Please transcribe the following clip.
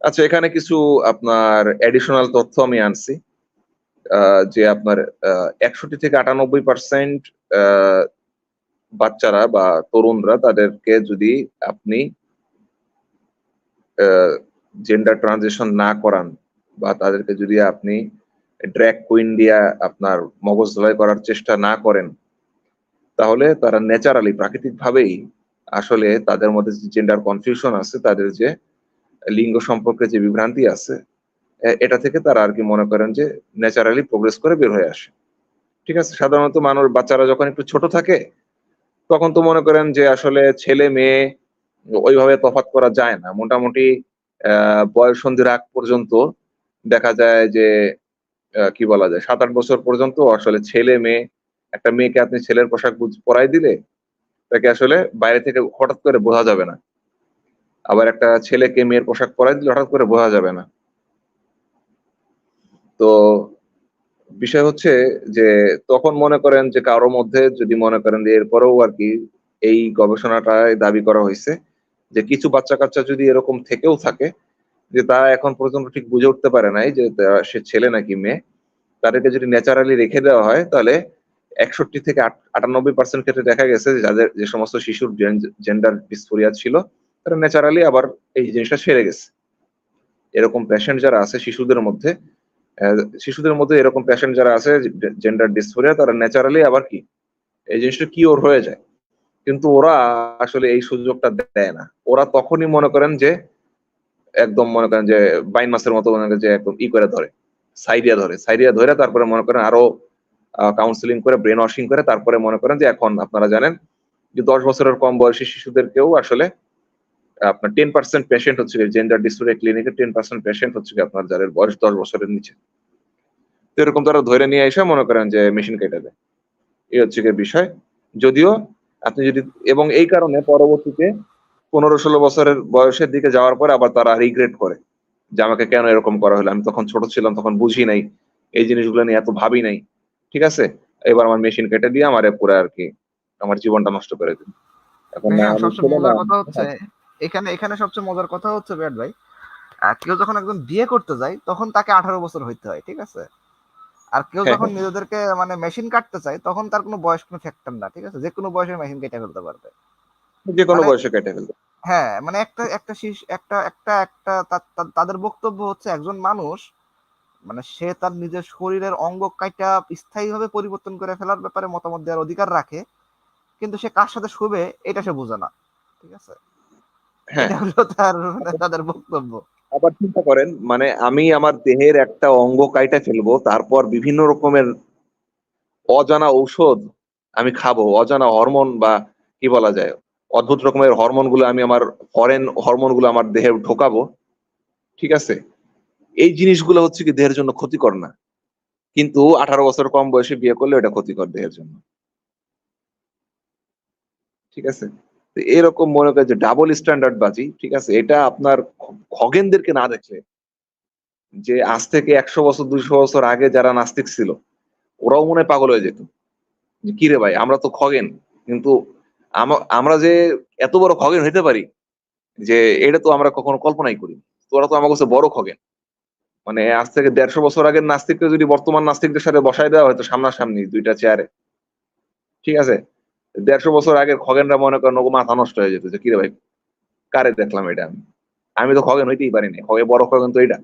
আচ্ছা এখানে কিছু আপনার এডিশনাল তথ্য আমি আনছি। যে আপনার একষট্টি থেকে আটানব্বই পার্সেন্ট বাচ্চারা বা তরুণরা তাদেরকে যদি আপনি জেন্ডার ট্রানজিশন না করান বা তাদেরকে যদি আপনি ড্র্যাক কুইন দিয়া আপনার মগজ ধোলাই করার চেষ্টা না করেন, তাহলে তারা ন্যাচারালি প্রাকৃতিক ভাবেই আসলে তাদের মধ্যে যে জেন্ডার কনফিউশন আছে, তাদের যে লিঙ্গ সম্পর্কে যে বিভ্রান্তি আছে এটা থেকে তারা আর কি মনে করেন যে ন্যাচারালি প্রোগ্রেস করে বের হয়ে আসে। ঠিক আছে? সাধারণত মানুষ, বাচ্চারা যখন একটু ছোট থাকে, তখন তো মনে করেন যে আসলে ছেলে, মেয়ে ওইভাবে তফাৎ করা যায় না। মোটামুটি বয়ঃসন্ধির আগ পর্যন্ত দেখা যায় যে কি বলা যায়? সাত আট বছর পর্যন্ত আসলে ছেলে, মেয়ে, একটা মেয়েকে আপনি ছেলের পোশাক পরাই দিলে তাকে আসলে বাইরে থেকে হঠাৎ করে বোঝা যাবে না। আবার একটা ছেলেকে মেয়ের পোশাক পরাই দিলে হঠাৎ করে বোঝা যাবে না। তো বিষয় হচ্ছে যে তখন মনে করেন যে কারও মধ্যে যদি মনে করেন যে এরপরেও আর কি এই গবেষণাটায় দাবি করা হয়েছে, যে কিছু বাচ্চা কাচ্চা যদি এরকম থেকেও থাকে, যে তারা এখন পর্যন্ত ঠিক বুঝে উঠতে পারে নাই যে সে ছেলে নাকি মেয়ে, তাদেরকে যদি ন্যাচারালি রেখে দেওয়া হয়, তাহলে একষট্টি থেকে আট- আটানব্বই পার্সেন্ট ক্ষেত্রে দেখা গেছে যাদের যে সমস্ত শিশুর জেন্ডার ডিসফোরিয়া ছিল তারা ন্যাচারালি আবার এই জিনিসটা সেরে গেছে। এরকম পেশেন্ট যারা আছে শিশুদের মধ্যে শিশুদের মধ্যে এরকম পেশেন্ট যারা আছে জেন্ডার ডিসফোরিয়া তারা ন্যাচারালি আবার কি? এই জিনিসটা কিওর হয়ে যায়। কিন্তু ওরা আসলে এই সুযোগটা দেয় না। ওরা তখনই মনে করেন যে, একদম মনে করেন যে, বাইন মাসের মতো মনে করেন যে, একদম ই করে ধরে সাইডিয়া ধরে। সাইডিয়া ধরে তারপরে মনে করেন আরও কাউন্সিলিং করে ব্রেন ওয়াশিং করে, তারপরে মনে করেন যে, এখন আপনারা জানেন যে দশ বছরের কম বয়সী শিশুদেরকেও আসলে আপনার টেন পার্সেন্ট পেশেন্ট হচ্ছে জেন্ডার ডিসপ্লে ক্লিনিকের টেন পার্সেন্ট পেশেন্ট হচ্ছে কি আপনার যাদের বয়স দশ বছরের নিচে। তো এরকম তারা ধরে নিয়ে এসে মনে করেন যে মেশিন কেটে দেয়। এই হচ্ছে গিয়ে বিষয়। যদিও আপনি যদি এবং এই কারণে পরবর্তীতে পনেরো ষোলো বছরের বয়সের দিকে যাওয়ার পরে আবার তারা রিগ্রেট করে যে আমাকে কেন এরকম করা হলো? আমি তখন ছোট ছিলাম তখন বুঝি নাই এই জিনিসগুলো নিয়ে এত ভাবি নাই। ঠিক আছে? এবার আমার মেশিন কেটে দিয়ে আমার পুরো আর কি আমার জীবনটা নষ্ট করে দিন এখন কথা হচ্ছে এখানে এখানে সবচেয়ে মজার কথা হচ্ছে ব্যাট ভাই কেউ যখন একজন বিয়ে করতে যায় তখন তাকে আঠারো বছর হইতে হয় ঠিক আছে? আর কেউ হ্যাঁ, যখন নিজেদেরকে মানে মেশিন কাটতে চায় তখন তার কোনো বয়স কোনো ফ্যাক্টর না ঠিক আছে? যে কোনো বয়সে মেশিন কেটে ফেলতে পারবে। যে কোনো মানে- বয়সে কেটে ফেলবে। হ্যাঁ মানে একটা একটা শিশু একটা একটা একটা তাদের বক্তব্য হচ্ছে একজন মানুষ মানে সে তার নিজের শরীরের অঙ্গ কাইটা স্থায়ীভাবে পরিবর্তন করে ফেলার ব্যাপারে মতামত দেওয়ার অধিকার রাখে কিন্তু সে কার সাথে শুবে এটা সে বোঝে না ঠিক আছে? এটা হলো তার মানে তাদের বক্তব্য। আবার চিন্তা করেন মানে আমি আমার দেহের একটা অঙ্গ কাইটা ফেলব তারপর বিভিন্ন রকমের অজানা ঔষধ আমি খাব অজানা হরমোন বা কি বলা যায় অদ্ভুত রকমের হরমোনগুলো আমি আমার ফরেন হরমোনগুলো আমার দেহে ঢোকাবো ঠিক আছে? এই জিনিসগুলো হচ্ছে কি দেহের জন্য ক্ষতিকর না। কিন্তু আঠারো বছর কম বয়সে বিয়ে করলে এটা ক্ষতিকর দেহের জন্য। ঠিক আছে? এরকম মনে করে যে ডাবল স্ট্যান্ডার্ড বাজি, ঠিক আছে? এটা আপনার খগেনদেরকে না দেখলে, যে আজ থেকে একশো বছর দুইশো বছর আগে যারা নাস্তিক ছিল, ওরাও মনে পাগল হয়ে যেত। যে কি রে ভাই, আমরা তো খগেন, কিন্তু আমরা যে এত বড় খগেন হইতে পারি, যে এটা তো আমরা কখনো কল্পনাই করি তোরা তো আমার কাছে বড় খগেন। মানে আজ থেকে দেড়শো বছর আগের নাস্তিককে যদি বর্তমান নাস্তিকদের সাথে বসায় দেওয়া হয়তো সামনাসামনি দুইটা চেয়ারে ঠিক আছে? দেড়শো বছর আগের খগেনরা মনে করেন ওগো মাথা নষ্ট হয়ে যেতেছে। কিরে ভাই? কারে দেখলাম এটা আমি? আমি তো খগেন হইতেই পারি না খগে বড় খগেন তো এটা।